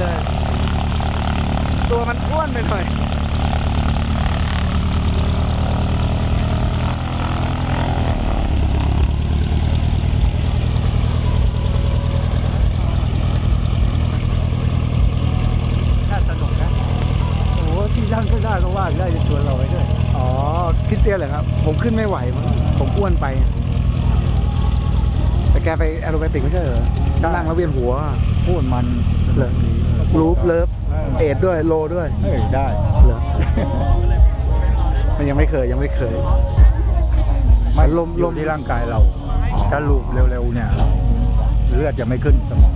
เลย ตัวมันอ้วนไปหน่อยนั่งก็ได้ก็ว่าได้จะชวนเราไปด้วย อ๋อ ขึ้นเตี้ยเหรอครับ ผมขึ้นไม่ไหวผมอ้วนไป กไปแอโรแบติกไม่ใช่เหรอนั่งแล้วเวียนหัวพูดมันเหรอรูปเลิฟเอดด้วยโลด้วยเอ้ยได้เหรอมันยังไม่เคยยังไม่เคยไม่ลลมมลลมมที่ร่างกายเรา ถ้าลูบเร็วๆเนี่ยเลือดจะไม่ขึ้นสมอง